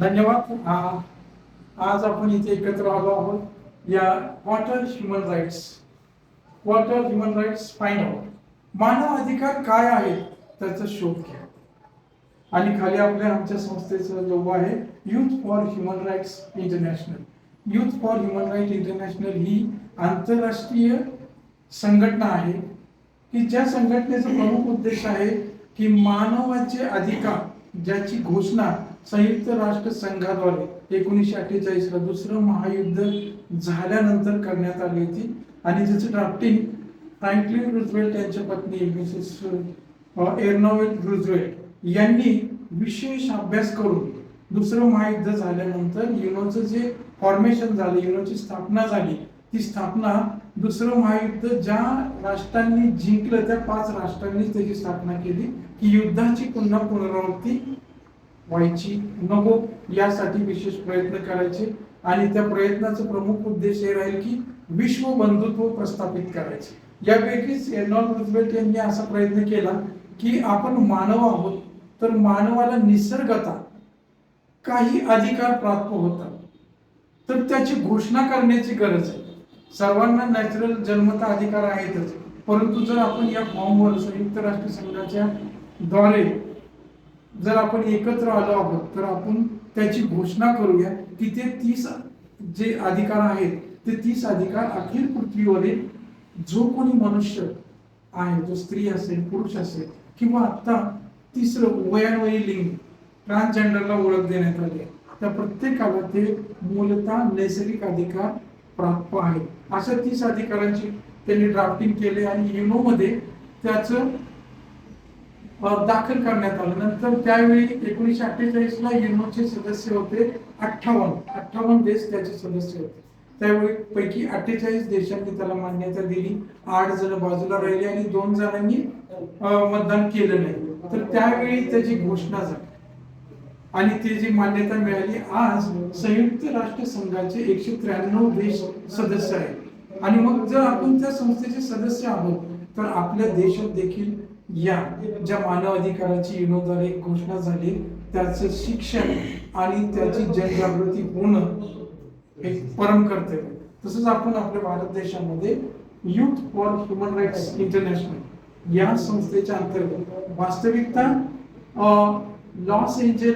धन्यवाद. आज आपण इथे एकत्र आलो आहोत. या what human rights what are human rights find out मानव अधिकार काय आहेत त्याचा शोध घ्या. आणि खाली आपल्या आमच्या संस्थेचं लोगो आहे youth for human rights international youth for human right international ही आंतरराष्ट्रीय संघटना आहे की ज्या संघटनेचा प्रमुख उद्देश आहे की मानवाचे अधिकार ज्याची घोषणा संयुक्त राष्ट्र संघाद्वारे एकोणीसशे अठ्ठेचाळीसला दुसरं महायुद्ध झाल्यानंतर करण्यात आली होती. आणि ज्याचं ड्राफ्टिंग फ्रँकलिन रुझवेल्ट यांच्या पत्नी मिसेस एर्नोवेल रुझवेल्ट यांनी विशेष अभ्यास करून दुसरं महायुद्ध झाल्यानंतर युनोचं जे फॉर्मेशन झालं युनोची स्थापना झाली ती स्थापना दुसरं महायुद्ध ज्या राष्ट्रांनी जिंकलं त्या पाच राष्ट्रांनी त्याची स्थापना केली की युद्धाची पुन्हा पुनरावृत्ती व्हायची. नको यासाठी विशेष प्रयत्न करायचे. आणि त्या प्रयत्नाचा प्रमुख उद्देश हे राहील की विश्व बंधुत्व प्रस्थापित करायचे. यापैकीच एनॉल रुझवेल्ट यांनी असा प्रयत्न केला की आपण मानव आहोत तर मानवाला निसर्गता काही अधिकार प्राप्त होतात. तर त्याची घोषणा करण्याची गरज आहे. सर्वांना नॅचरल जन्मता अधिकार आहेतच. परंतु जर आपण या फॉर्मवर संयुक्त राष्ट्र संघाच्या द्वारे जर आपण एकत्र आलो आहोत तर आपण त्याची घोषणा करूया की ते तीस जे अधिकार आहेत ते तीस अधिकार अखिल पृथ्वीवरील जो कोणी मनुष्य आहे जो स्त्री असेल पुरुष असेल किंवा आता तिसरं वयान्वयी लिंग ट्रान्सजेंडरला ओळख देण्यात आली आहे. त्या प्रत्येकाला ते मूलतः नैसर्गिक अधिकार प्राप्त आहे अशा तीस अधिकारांची त्यांनी ड्राफ्टिंग केले आणि युनोमध्ये त्याचं दाखल करण्यात आलं. नंतर त्यावेळी एकोणीसशे अठ्ठेचाळीस ला युनोचे सदस्य होते. अठ्ठावन्न अठ्ठावन्न देश त्याचे सदस्य होते. त्यावेळी पैकी अठ्ठेचाळीस देशांनी त्याला मान्यता दिली. आठ जण बाजूला राहिले आणि दोन जणांनी मतदान केलं नाही. तर त्यावेळी त्याची घोषणा झाली. आणि ती जी मान्यता मिळाली आज संयुक्त राष्ट्र संघाचे एकशे त्र्याण्णव देश सदस्य आहेत. आणि मग जर आपण त्या संस्थेचे सदस्य आहोत तर आपल्या देशात देखील या ज्या मानव अधिकाराची युनोद्वारे घोषणा झाली त्याचं शिक्षण आणि त्याची जनजागृती होणं हे परम कर्तव्य तसंच आपण आपल्या भारत देशामध्ये youth for human rights international या संस्थेच्या अंतर्गत वास्तविकता लॉस एंजल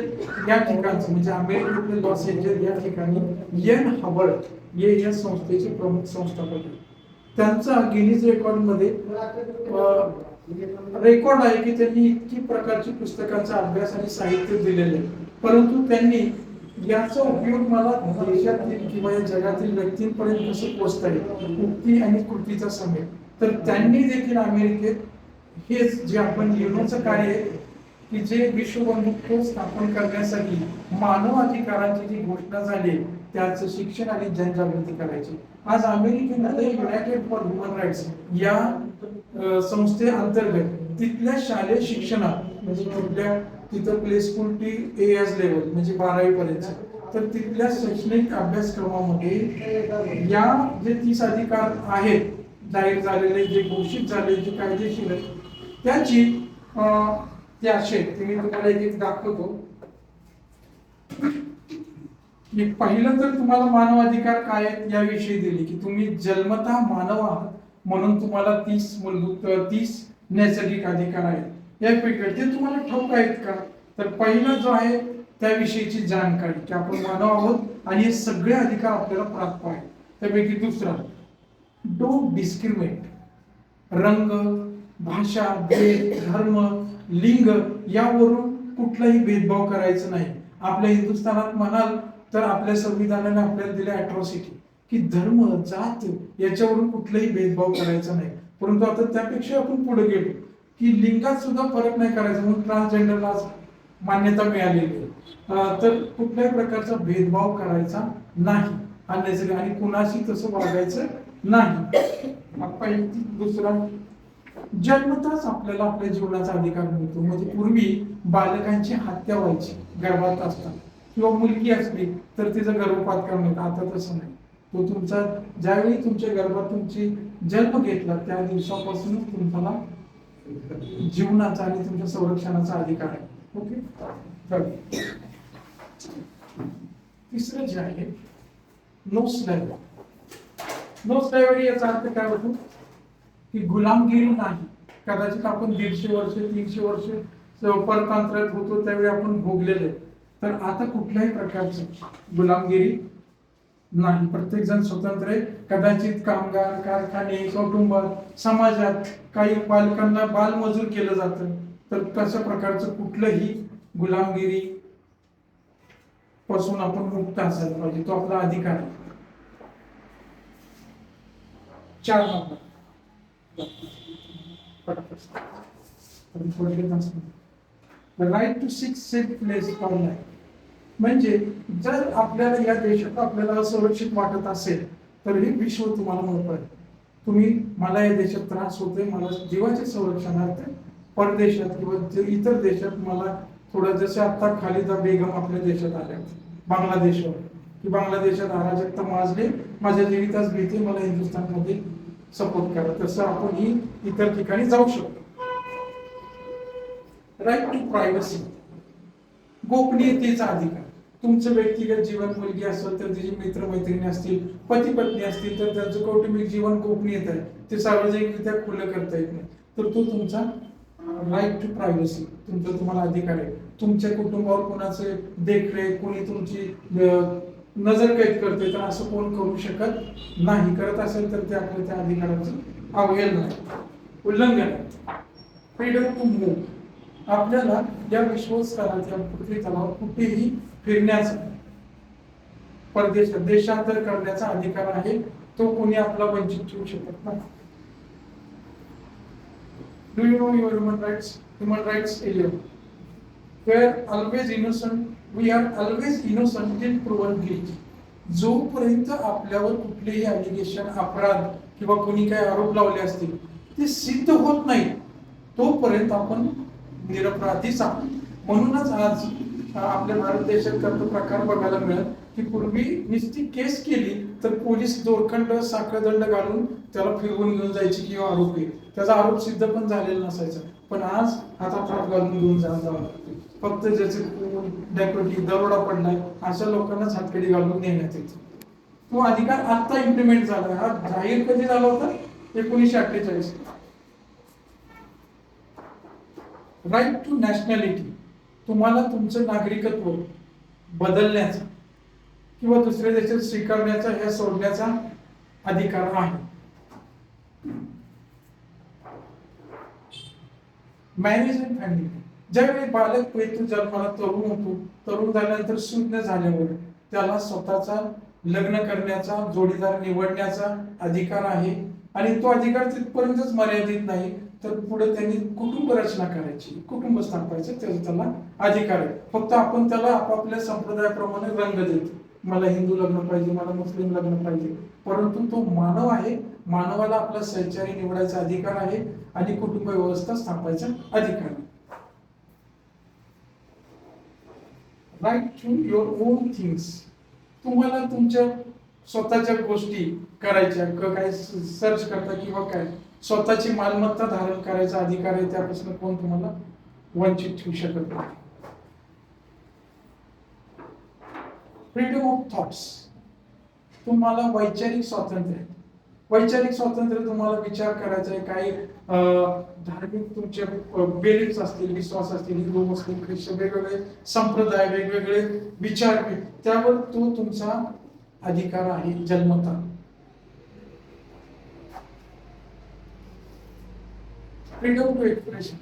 या ठिकाणचं म्हणजे अमेरिकेतले लॉस एंजल या ठिकाणी एन हबर्ड हे या संस्थेचे प्रमुख संस्थापक आहेत. त्यांचा गिनीज रेकॉर्डमध्ये रेकॉर्ड आहे की त्यांनी इतकी प्रकारची पुस्तकांचा अभ्यास आणि साहित्य दिलेले आहे. परंतु त्यांनी याचा उपयोग मला देशातील किंवा या जगातील व्यक्तींपर्यंत कसं पोचता येईल? उक्ती आणि कृतीचा समय. तर त्यांनी देखील अमेरिकेत हेच जे आपण युनोचं कार्य आहे की जे विश्वबंधुत्व स्थापन करण्यासाठी मानव अधिकारांची जी घोषणा झाली त्याचं शिक्षण आणि जनजागृती करायची. आज अमेरिकेमध्ये युनायटेड फॉर ह्युमन राईट्स या अ, संस्थेअंतर्गत तिथल्या शालेय शिक्षणात म्हणजे कुठल्या तिथं play school T A S level म्हणजे बारावी पर्यंत तर तिथल्या शैक्षणिक अभ्यासक्रमामध्ये या जे तीस अधिकार आहेत जाहीर झालेले जे घोषित झाले जे कायदेशीर आहेत त्याची अ, ते असे ते मी तुम्हाला एक दाखवतो. की पहिलं तर तुम्हाला मानव अधिकार काय आहेत याविषयी दिली की तुम्ही जन्मता मानव आहात म्हणून तुम्हाला तीस मूलभूत तीस नैसर्गिक अधिकार आहेत. यापैकी ते तुम्हाला ठाऊक आहेत का? तर पहिला जो आहे त्याविषयीची जाणकारी की आपण मानव आहोत आणि हे सगळे अधिकार आपल्याला प्राप्त आहेत. त्यापैकी दुसरा डोंट डिस्क्रिमिनेट रंग भाषा भेद धर्म लिंग यावरून कुठलाही भेदभाव करायचा नाही. आपल्या हिंदुस्थानात म्हणाल तर आपल्या संविधानाने आपल्याला दिले अट्रॉसिटी की धर्म जात याच्यावरून कुठलाही भेदभाव करायचा नाही. परंतु आता त्यापेक्षा आपण पुढे गेलो की लिंगात सुद्धा फरक नाही करायचा म्हणून ट्रान्सजेंडरला मान्यता मिळालेली आहे. तर कुठल्याही प्रकारचा भेदभाव करायचा नाही हा आणि कुणाशी तसं वागायचं नाही. दुसरा जन्मताच आपल्याला आपल्या जीवनाचा अधिकार मिळतो. म्हणजे पूर्वी बालकांची हत्या व्हायची गर्भात असताना. किंवा मुलगी असली तर तिचं गर्भपात करण्यात आता तसं नाही. तो तुमचा ज्यावेळी तुमच्या गर्भात तुमची जन्म घेतला त्या दिवसापासूनच तुम्हाला जीवनाचा आणि तुमच्या संरक्षणाचा अधिकार आहे. ओके? तर तिसरं जे आहे नो स्लॅवरी नो स्लॅवरी याचा अर्थ काय होतो? की गुलामगिरी नाही. कदाचित आपण दीडशे वर्ष तीनशे वर्ष परतांतरात होतो त्यावेळी आपण भोगलेले. तर आता कुठल्याही प्रकारची गुलामगिरी नाही. प्रत्येक जण स्वतंत्र आहे. कदाचित कामगार कारखाने कौटुंबात समाजात काही पालकांना बालमजूर केलं जातं. तर तशा प्रकारचं कुठलंही गुलामगिरी पासून आपण मुक्त असायला पाहिजे. तो आपला अधिकार आहे. चार number. Right to six safe place for life. म्हणजे जर आपल्याला या देशात आपल्याला असुरक्षित वाटत असेल तर हे विश्व तुम्हाला मोकळ आहे. तुम्ही मला या देशात त्रास होतोय मला जीवाचे संरक्षणार्थ परदेशात किंवा इतर देशात मला थोडं जसं आता खालिदा बेगम आपल्या देशात आल्या बांगलादेशवर. की बांगलादेशात अराजकता माजले माझ्या जीवितास भीती मला हिंदुस्थानमध्ये सपोर्ट करा. तसं आपण ही इतर ठिकाणी जाऊ शकतो. राईट टू प्रायव्हसी गोपनीयतेचा अधिकार. तुमचं व्यक्तिगत जीवन मुलगी असेल तर तिची मित्र मैत्रिणी असतील पती पत्नी असतील तर त्यांचं कौटुंबिक जीवन गोपनीयत आहे. ते सार्वजनिकरित्या खुलं करता येत नाही. तर तो तुमचा राईट टू प्रायव्हसी तुमचा तुम्हाला अधिकार आहे. तुमच्या कुटुंबावर कोणाचे देखरेख कोणी तुमची नजर कैद करते तर असं कोण करू शकत नाही. करत असेल तर ते आपल्या त्या अधिकाराचं अवहेल नाही उल्लंघन आहे. फ्रीडम टू मूव्ह आपल्याला या विश्वस्तरात या पृथ्वी तलावर कुठेही फिरण्याचा परदेशात देशांतर करण्याचा अधिकार आहे. तो कोणी आपला वंचित ठेवू शकत नाही. Do you know your human rights human rights area where always innocent we are always innocent till proven guilt जोपर्यंत आपल्यावर कुठलेही अलिगेशन अपराध किंवा कोणी काही आरोप लावले असतील ते सिद्ध होत नाही तोपर्यंत आपण निरपराधीच आहोत म्हणूनच आज आपल्या भारत देशात करतो प्रकार बघायला मिळत की पूर्वी नुसती केस केली तर पोलीस दोरखंड साखळदंड घालून त्याला फिरवून घेऊन जायची किंवा आरोपी त्याचा आरोप सिद्ध पण झालेला नसायचा. पण आज आता हात घालून घेऊन जा जावं फक्त ज्याचे डेकोरेटिव्ह दरोडा पडलाय अशा लोकांनाच हातकडी घालून नेण्यात येते. तो अधिकार आता इम्प्लिमेंट झाला हा जाहीर कधी झाला होता? एकोणीसशे अठ्ठेचाळीस. राईट टू नॅशनॅलिटी तुम्हाला तुमचं नागरिकत्व बदलण्याचा किंवा दुसऱ्या देशात स्वीकारण्याचा ह्या सोडण्याचा अधिकार आहे. मॅरेज अँड फॅमिली ज्यावेळी बालक पेतू जन्माला तरुण होतो तरुण झाल्यानंतर शून्य झाल्यावर त्याला स्वतःचा लग्न करण्याचा जोडीदार निवडण्याचा अधिकार आहे आणि तो अधिकार तिथपर्यंतच मर्यादित नाही. तर पुढे त्यांनी कुटुंब रचना करायची कुटुंब स्थापायचं त्याचा त्याला अधिकार आहे. फक्त आपण त्याला आपापल्या संप्रदायाप्रमाणे रंग देतो. मला हिंदू लग्न पाहिजे मला मुस्लिम लग्न पाहिजे. परंतु तो मानव आहे. मानवाला आपला सहचारी निवडायचा अधिकार आहे आणि कुटुंब व्यवस्था स्थापायचा अधिकार आहे. Right to your own things तुम्हाला तुमच्या स्वतःच्या गोष्टी करायच्या क- काय सर्च करता किंवा काय? स्वतःची मालमत्ता धारण करायचा अधिकार आहे त्यापासून कोण तुम्हाला वंचित ठेवू शकत नाही. फ्रीडम ऑफ थॉट्स तुम्हाला वैचारिक स्वातंत्र्य आहे. वैचारिक स्वातंत्र्य तुम्हाला विचार करायचा आहे. काही धार्मिक तुमचे बेलिफ्स असतील विश्वास असतील हिंदू मुस्लिम ख्रिश्चन वेगवेगळे संप्रदाय वेगवेगळे विचार त्यावर तो तुमचा अधिकार आहे जन्मता. फ्रीडम टू एक्सप्रेशन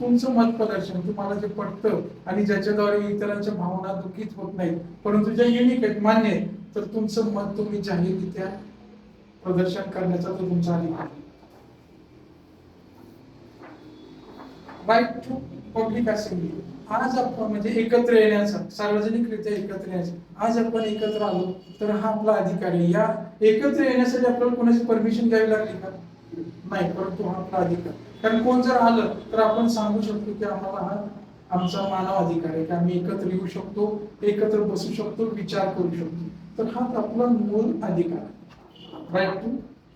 तुमचं मत प्रदर्शन तुम्हाला जे पटतं आणि ज्याच्याद्वारे इतरांच्या भावना दुखीत होत नाहीत परंतु ज्या युनिक आहेत मान्य आहेत तर तुमचं मत तुम्ही जाहीररित्या प्रदर्शन करण्याचा तो तुमचा अधिकार आहे. राईट टू पब्लिक असेंब्ली आज आपण म्हणजे एकत्र येण्याचा सार्वजनिकरित्या एकत्र येण्याचा आज आपण एकत्र आलो तर हा आपला अधिकार आहे. या एकत्र येण्यासाठी आपल्याला कोणाची परमिशन घ्यावी लागली का? नाही परंतु हा आपला अधिकार कारण कोण जर आलं तर आपण सांगू शकतो की आम्हाला हा आमचा मानव अधिकार आहे. की आम्ही एकत्र येऊ शकतो एकत्र बसू शकतो विचार करू शकतो. तर हा आपला मूळ अधिकार आहे. राईट टू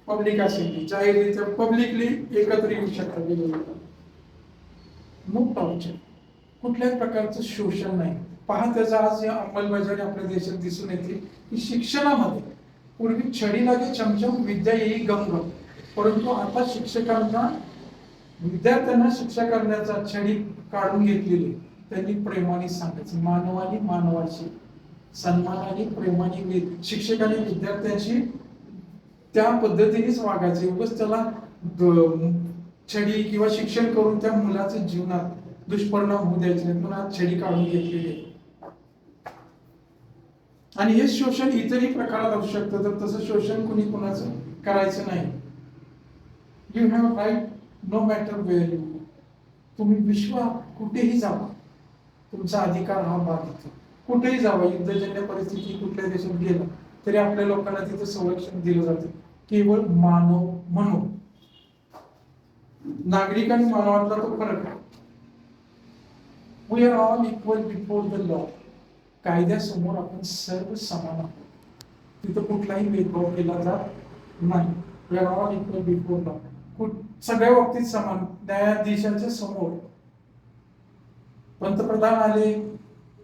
पब्लिक असेंब्ली जाहीररित्या पब्लिकली एकत्र येऊ शकतात मग नो कुठल्याही प्रकारचं शोषण नाही. पहा त्याचा आज या अंमलबजावणी आपल्या देशात दिसून येते की शिक्षणामध्ये पूर्वी छडी लागे चमचम विद्या येई गमगम परंतु आता शिक्षकांना विद्यार्थ्यांना शिक्षा करण्याचा छडी काढून घेतलेली. त्यांनी प्रेमाने सांगायचं मानवाने मानवाशी सन्मानाने प्रेमाने शिक्षकाने विद्यार्थ्यांशी त्या पद्धतीनेच वागायचे. उगच त्याला छडी किंवा शिक्षण करून त्या मुलाचे जीवनात दुष्परिणाम होऊ द्यायचे पुन्हा आज छडी काढून घेतलेली आहे. आणि हे शोषण इतरही प्रकारात असू शकतं तर तसं शोषण कुणी कुणाचं करायचं नाही. You have right no matter where you तुम्ही विश्व कुठेही जावा तुमचा अधिकार हा बाधित कुठेही जावा युद्धजन्य परिस्थिती कुठल्या देशात गेला तरी आपल्या लोकांना तिथे संरक्षण दिलं जातं. केवळ मानव म्हणून. नागरिक आणि मानवातला तो फरक आहे. We are all equal before the law कायद्यासमोर आपण सर्व समान आहोत. तिथं कुठलाही भेदभाव केला जात नाही. We are all equal before law सगळ्या बाबतीत समान न्यायाधीशाच्या समोर. पंतप्रधान आले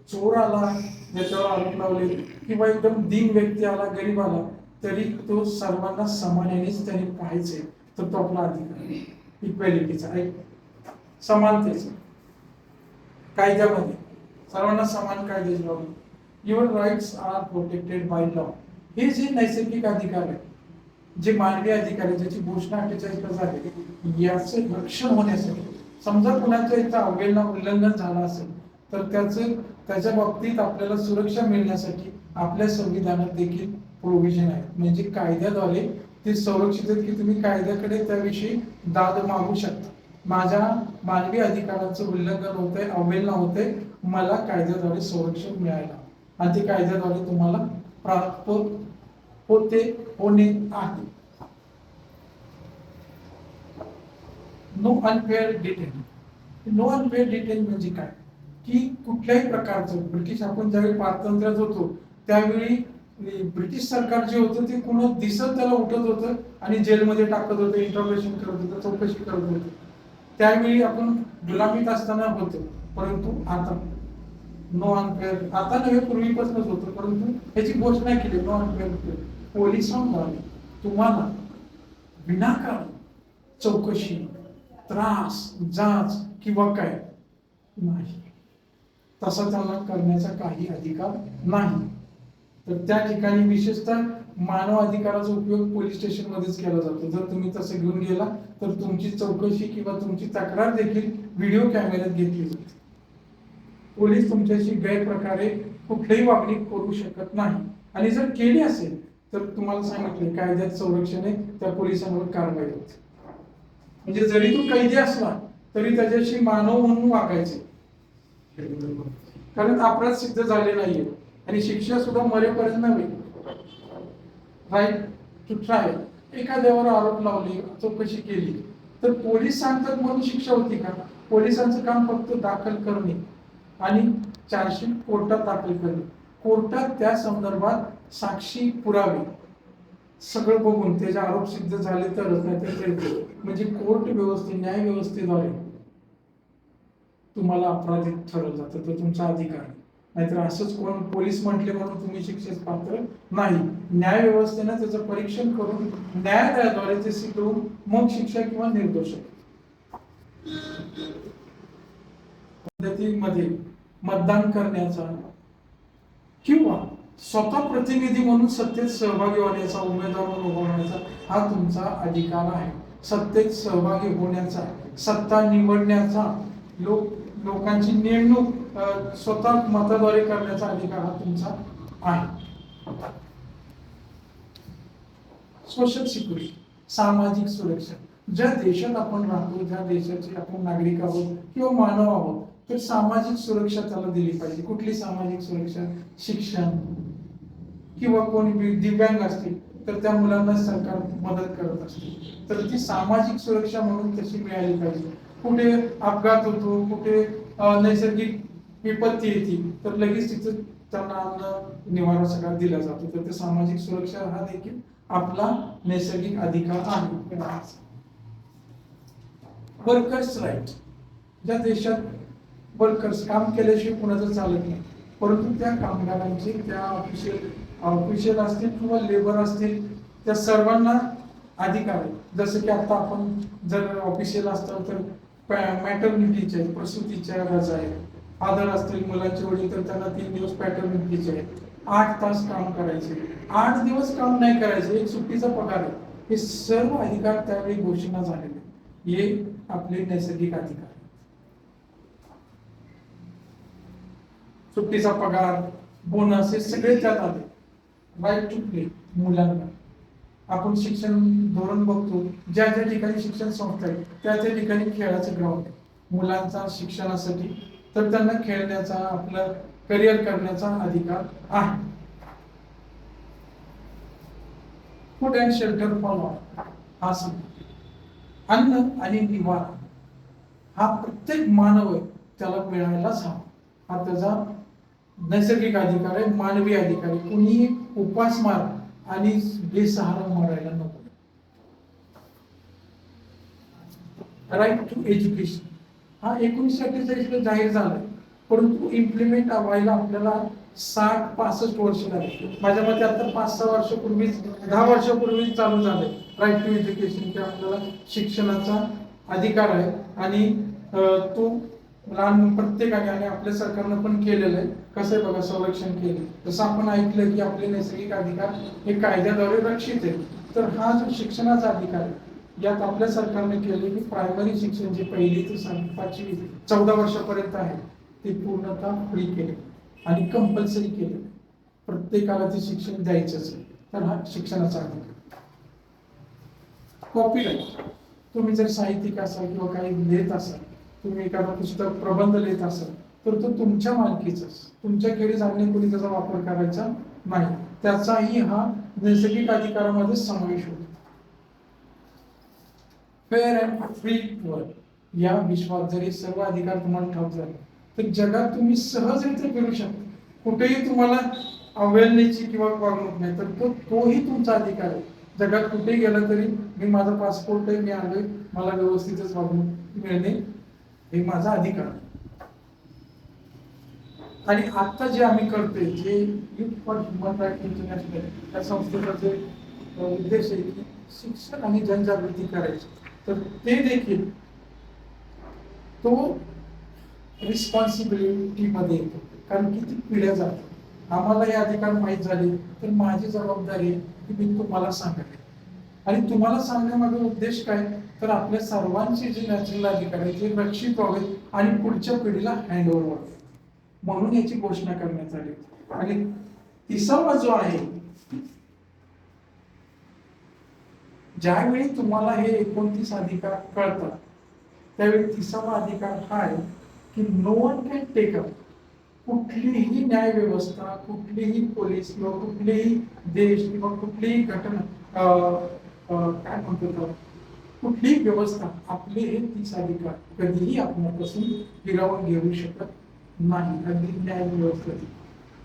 चोर आला ज्याच्यावर आरोप लावले किंवा एकदम दीन व्यक्ती आला गरीब आला तरी तो सर्वांना समान यानेच त्याने पाहायचे. तर तो आपला अधिकार इक्वॅलिटीचा आहे. समानतेचा. कायद्यामध्ये. सर्वांना समान कायदे लावले your rights are protected by law हे जे नैसर्गिक अधिकार आहे जे मानवी अधिकारी ज्याची घोषणा अठ्ठेचाळीस झाली याचे रक्षण होण्यासाठी समजा कुणाच्या इथं अवहेलना उल्लंघन झालं असेल तर त्याचं त्याच्या बाबतीत आपल्याला सुरक्षा मिळण्यासाठी आपल्या संविधानात देखील प्रोव्हिजन आहे. म्हणजे कायद्याद्वारे ते संरक्षित आहेत की तुम्ही कायद्याकडे त्याविषयी दाद मागू शकता. माझ्या मानवी अधिकाराचं उल्लंघन होतंय अवहेलना होते मला कायद्याद्वारे संरक्षण मिळायला आणि ते कायद्याद्वारे तुम्हाला प्राप्त होते होणे आहे. No unfair detail no unfair detail म्हणजे काय? की कुठल्याही प्रकारचं ब्रिटिश आपण ज्यावेळी पारतंत्र्यात होतो त्यावेळी ब्रिटिश सरकार जे होतं ते कोण दिसत त्याला उठत होतं आणि जेलमध्ये टाकत होतं इंटरव्हेशन करत होतं चौकशी करत होतं. त्यावेळी आपण गुलामीत असताना होतो परंतु आता नो अनफेअर आता नव्हे पूर्वीपासूनच होतं परंतु याची घोषणा केली नो अनफेअर पोलिसांद्वारे तुम्हाला विनाकारण चौकशी त्रास जाच किंवा काय? नाही. तसा त्यांना करण्याचा काही अधिकार नाही. तर त्या ठिकाणी विशेषतः मानव अधिकाराचा उपयोग पोलीस स्टेशन मध्येच केला जातो. जर तुम्ही तसं घेऊन गेला तर तुमची चौकशी किंवा तुमची तक्रार देखील व्हिडिओ कॅमेऱ्यात घेतली जाते. पोलीस तुमच्याशी गैरप्रकारे कुठलीही वागणी करू शकत नाही. आणि जर केली असेल तर तुम्हाला सांगितले कायद्यात संरक्षण आहे त्या पोलिसांवर कारवाई होते. म्हणजे जरी तो कैदी असला तरी त्याच्याशी मानव म्हणून वागायचे. कारण अपराध सिद्ध झाले नाहीये. आणि शिक्षा सुद्धा मरेपर्यंत नव्हे. राईट टू ट्राय एखाद्यावर आरोप लावले चौकशी केली तर पोलीस सांगतात म्हणून शिक्षा होती का? पोलिसांचं काम फक्त दाखल करणे. आणि चार्जशीट कोर्टात दाखल करणे कोर्टात त्या संदर्भात साक्षी पुरावे. सगळं बघून त्याचे आरोप सिद्ध झाले तरच नाही तर म्हणजे कोर्ट व्यवस्थे न्याय व्यवस्थेद्वारे तुम्हाला अपराधित ठरवलं जातं तर तुमचा अधिकार. आहे नाहीतर असंच कोण पोलीस म्हटले म्हणून तुम्ही शिक्षेस पात्र नाही. न्याय व्यवस्थेनं त्याचं परीक्षण करून न्यायालयाद्वारे ते सिद्ध होऊन मग शिक्षा किंवा निर्दोष. पद्धतीमध्ये मतदान करण्याचा किंवा स्वतः प्रतिनिधी म्हणून सत्तेत सहभागी होण्याचा उमेदवार म्हणून उभा राहण्याचा हा तुमचा अधिकार आहे. सत्तेत सहभागी होण्याचा सत्ता निवडण्याचा लोक लोकांची नेमणूक स्वतः मताद्वारे करण्याचा अधिकार हा तुमचा आहे. सोशल सिक्युरिटी सामाजिक सुरक्षा. ज्या देशात आपण राहतो ज्या देशाचे आपण नागरिक आहोत किंवा मानव आहोत तर सामाजिक सुरक्षा त्याला दिली पाहिजे. कुठली सामाजिक सुरक्षा? शिक्षण. किंवा कोणी दिव्यांग असतील तर त्या मुलांना सरकार मदत करत असते. तर ती सामाजिक सुरक्षा म्हणून तशी मिळाली पाहिजे. कुठे अपघात होतो कुठे नैसर्गिक विपत्ती येते तर लगेच तिथं त्यांना अन्न निवारा सगळा दिला जातो. तर ते सामाजिक सुरक्षा हा देखील आपला नैसर्गिक अधिकार आहे. Workers right. ज्या देशात वर्कर्स काम केल्याशिवाय कुणाचं चालत नाही. परंतु त्या कामगारांचे त्या ऑफिशियल ऑफिशियल असतील किंवा लेबर असतील त्या सर्वांना अधिकार आहे जसं की आता आपण जर ऑफिशियल असतं तर मॅटर्निटीचे प्रसूतीच्या रजा आहेत. फादर असतील मुलांचे वडील तर त्यांना तीन दिवस पॅटर्निटीचे आहेत. आठ तास काम करायचे. आठ दिवस काम नाही करायचे एक सुट्टीचा पगार आहे. हे सर्व अधिकार त्यावेळी घोषणा झालेले हे आपले नैसर्गिक अधिकार आहेत. सुट्टीचा पगार बोनस हे सगळे त्यात आले. राईट टू प्ले मुलांना. आपण शिक्षण धोरण बघतो ज्या ज्या ठिकाणी शिक्षण संस्था आहे त्या त्या ठिकाणी खेळाचं ग्राउंड आहे. मुलांचा शिक्षणासाठी तर त्यांना खेळण्याचा आपलं करिअर करण्याचा अधिकार आहे. फूड अँड शेल्टर फॉर हा संकल्प अन्न आणि निवारा. हा प्रत्येक मानव त्याला मिळायलाच हवा. हा त्याचा नैसर्गिक अधिकार आहे मानवी अधिकार आहे कुणीही उपासमार आणि बेसहारा मरायला नको. राईट टू एज्युकेशन हा एकोणीसशे अठ्ठेचाळीसला जाहीर झाला परंतु इम्प्लिमेंट व्हायला आपल्याला साठ पासष्ट वर्ष लागले माझ्या मते आता पाच सहा वर्षापूर्वीच दहा वर्षापूर्वीच चालू झालंय. राईट टू एज्युकेशन किंवा आपल्याला शिक्षणाचा अधिकार आहे. आणि तो लहान प्रत्येकाने आणि आपल्या सरकारनं पण केलेलं आहे. कसं आहे बघा संरक्षण केले. जसं आपण ऐकलं की आपले नैसर्गिक अधिकार हे कायद्याद्वारे रक्षित आहे तर हा जो शिक्षणाचा अधिकार आहे यात आपल्या सरकारने केले की प्रायमरी शिक्षण जे पहिली ते पाचवी चौदा वर्षापर्यंत आहे ते पूर्णतः फ्री केले. आणि कंपल्सरी केले. प्रत्येकाला ते शिक्षण द्यायचंच आहे तर हा शिक्षणाचा अधिकार कॉपीराईट तुम्ही जर साहित्यिक असाल किंवा काही लिहित असाल तुम्ही एखादा पुस्तक प्रबंध लिहित असाल तर तो तुमच्या मालकीचाच तुमच्या खेरीज अन्य कोणी त्याचा वापर करायचा नाही. त्याचाही हा नैसर्गिक अधिकारामध्ये समावेश होतो. फेअर अँड फ्री वर्ल्ड या विश्वात जरी सर्व अधिकार तुम्हाला ठाऊक झाले तर जगात तुम्ही सहजरित्या फिरू शकता. कुठेही तुम्हाला अवेलनेची किंवा वागणूक नाही तर तो तोही तुमचा अधिकार आहे. जगात कुठेही गेला तरी मी माझा पासपोर्ट आहे मी आलोय मला व्यवस्थितच वागणूक मिळणे हे माझा अधिकार. आणि आता जे आम्ही करतोय जे youth for human right international या संस्थेचा जे उद्देश आहे की शिक्षण आणि जनजागृती करायची. तर ते देखील तो रिस्पॉन्सिबिलिटी मध्ये येतो. कारण किती पिढ्या जातात. आम्हाला हे अधिकार माहीत झाले तर माझी जबाबदारी आहे की मी तुम्हाला सांगायला. आणि तुम्हाला सांगण्यामागे उद्देश काय? तर आपल्या सर्वांचे जे नॅचरल अधिकार आहेत ते रक्षित व्हावेत आणि पुढच्या पिढीला हँड ओव्हर व्हावे म्हणून याची घोषणा करण्यात आली. आणि तिसरा जो आहे ज्यावेळी तुम्हाला हे एकोणतीस अधिकार कळतात त्यावेळी तिसावा अधिकार हा आहे की no one can take up कुठलीही न्याय व्यवस्था कुठलीही पोलीस किंवा कुठलेही देश किंवा कुठलीही घटना काय म्हणतो तर कुठलीही व्यवस्था आपले हे तीस अधिकार. कधीही आपल्यापासून हिरावून घेऊ शकत नाही. अगदी न्याय व्यवस्थेत.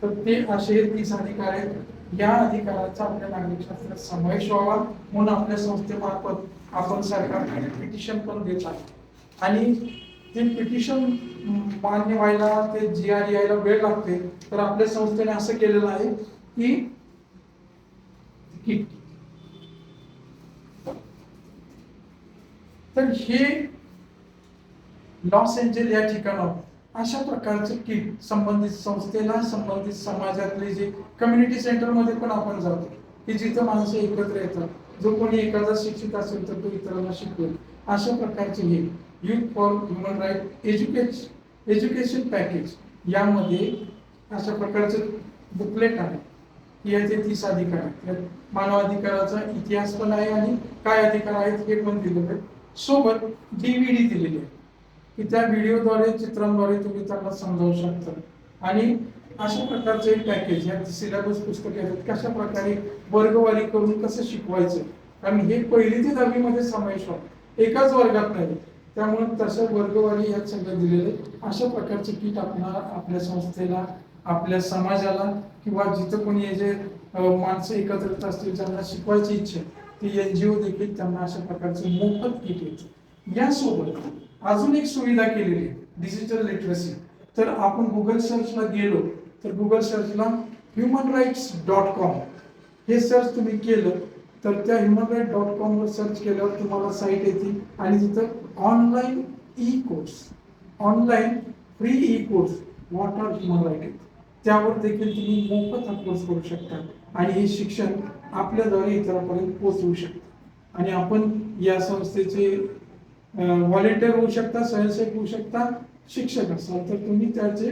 तर ते असे तीस अधिकार आहेत. या अधिकाराचा आपल्या नागरिक शास्त्रात समावेश व्हावा म्हणून आपल्या संस्थेमार्फत आपण सरकारकडे पिटिशन पण देत आहे. आणि ते पिटिशन मान्य व्हायला ते जी आर यायला वेळ लागते तर आपल्या संस्थेने असं केलेलं आहे की तर हे लॉस एंजल या ठिकाणावर अशा प्रकारचे किट संबंधित संस्थेला संबंधित समाजातले जे कम्युनिटी सेंटरमध्ये पण आपण जातो की जिथं माणसं एकत्र येतात. जो कोणी एखादा शिक्षित असेल तर तो इतरांना शिकवेल. अशा प्रकारचे हे youth for human right education education package यामध्ये अशा प्रकारचे बुकलेट आहे याचे तीस अधिकार आहेत. मानवाधिकाराचा इतिहास पण आहे आणि काय अधिकार आहेत हे पण दिलेलं आहे सोबत डीव्हीडी दिलेली आहे. की त्या व्हिडिओद्वारे चित्रांद्वारे तुम्ही त्यांना समजावू शकता. आणि अशा प्रकारचे पॅकेज या सिलेबस पुस्तके आहेत कशा प्रकारे वर्गवारी करून कसं शिकवायचं? कारण हे पहिली ते दहावीमध्ये समावेश होतं. एकाच वर्गात नाही. त्यामुळे तसं वर्गवारी यात सगळं दिलेलं अशा प्रकारचे किट आपणाला आपल्या संस्थेला आपल्या समाजाला किंवा जिथं कोणी हे जे माणसं एकत्रित असतील ज्यांना शिकवायची इच्छा आहे, ती एनजीओ देखील त्यांना अशा प्रकारचे मोफत किट येते यासोबत अजून एक सुविधा केलेली आहे डिजिटल लिटरसी तर आपण गुगल सर्चला गेलो तर गुगल सर्चला ह्युमन राईट्स डॉट कॉम हे सर्च तुम्ही केलं तर त्या ह्युमन राईट डॉट कॉमवर सर्च केल्यावर तुम्हाला साईट येते आणि तिथं online e course online free e course what are human right त्यावर देखील तुम्ही मोफत हा कोर्स करू शकता. आणि हे शिक्षण आपल्याद्वारे इतरांपर्यंत पोहोचवू शकतो. आणि आपण या संस्थेचे व्हॉलेंटियर होऊ शकता स्वयंसेवक होऊ शकता शिक्षक असाल तर तुम्ही त्याचे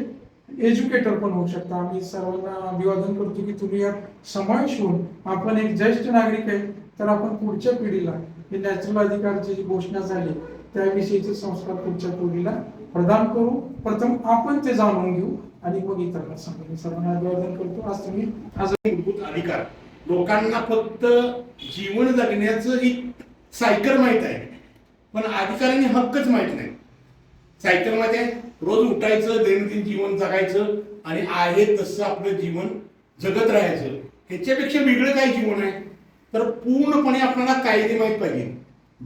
एज्युकेटर पण होऊ शकता. आम्ही सर्वांना अभिवादन करतो की तुम्ही यात समावेश होऊन आपण एक ज्येष्ठ नागरिक आहे तर आपण पुढच्या पिढीला हे नॅचरल अधिकारची जी घोषणा झाली त्याविषयीचे संस्कार पुढच्या पिढीला प्रदान करू. प्रथम आपण ते जाणून घेऊ आणि मग इतरांना सांगू. सर्वांना अभिवादन करतो. आज तुम्ही आज मूलभूत अधिकार. लोकांना फक्त जीवन जगण्याचं ही सायकल माहीत आहे. पण अधिकारांनी हक्कच माहीत नाही. सायकलमध्ये रोज उठायचं दैनंदिन जीवन जगायचं आणि आहे तसं आपलं जीवन जगत राहायचं. ह्याच्यापेक्षा वेगळं काय जीवन आहे? तर पूर्णपणे आपल्याला कायदे माहीत पाहिजे.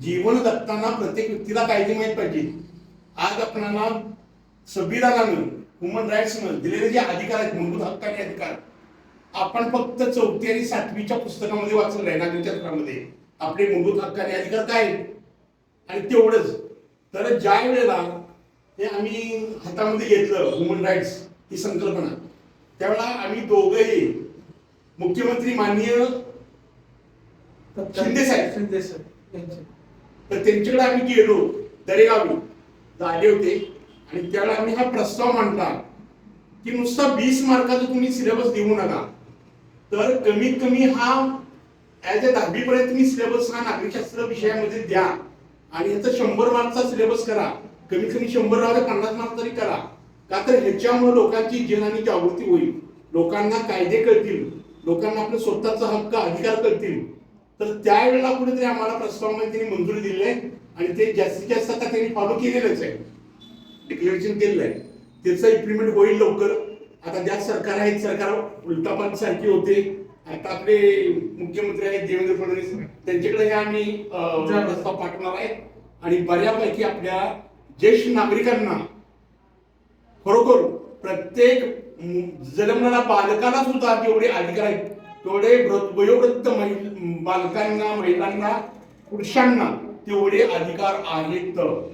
जीवन जगताना प्रत्येक व्यक्तीला कायदे माहीत पाहिजे. आज आपल्याला संविधानानं ह्युमन राईट्सनं दिलेले जे अधिकार आहेत मूलभूत हक्क आणि अधिकार आपण फक्त चौथी आणि सातवीच्या पुस्तकामध्ये वाचलं आहे नागरिकशास्त्रामध्ये आपले मूलभूत हक्क आणि अधिकार काय आणि तेवढंच. तर ज्या वेळेला हे आम्ही हातामध्ये घेतलं ह्युमन राईट्स ही संकल्पना त्यावेळेला आम्ही दोघंही मुख्यमंत्री माननीय शिंदे साहेब. शिंदे साहेब तर त्यांच्याकडे आम्ही गेलो दरेगावी. आले होते. आणि त्यावेळेला आम्ही हा प्रस्ताव मांडला की नुसता वीस मार्काचा तुम्ही सिलेबस देऊ नका. तर कमीत कमी हा ऍज अ दहावीपर्यंत तुम्ही सिलेबस हा नागरिकशास्त्र विषयामध्ये द्या. आणि याचा शंभर मार्कचा सिलेबस करा. कमीत कमी शंभर मार्क पन्नास मार्क तरी करा. का तर ह्याच्यामुळे लोकांची जन आणि जागृती होईल. लोकांना कायदे कळतील. लोकांना आपले स्वतःचा हक्क अधिकार कळतील. तर त्यावेळेला कुठेतरी आम्हाला प्रस्तावामध्ये त्यांनी मंजुरी दिली आहे. आणि ते जास्तीत जास्त आता त्यांनी फॉलो केलेलंच आहे. डिक्लेरेशन केलेलं आहे. त्याचं इम्प्लिमेंट होईल लवकर. आता ज्या सरकार आहेत सरकार उलटापाट सारखी होते. आता आपले मुख्यमंत्री आहेत देवेंद्र फडणवीस त्यांच्याकडे हे आम्ही. प्रस्ताव पाठवणार आहे. आणि बऱ्यापैकी आपल्या ज्येष्ठ नागरिकांना खरोखर प्रत्येक जन्मणाऱ्या बालकाला सुद्धा जेवढे अधिकार आहेत तेवढे वृद्ध- वयोवृद्ध बालकांना महिलांना पुरुषांना तेवढे अधिकार आहेत.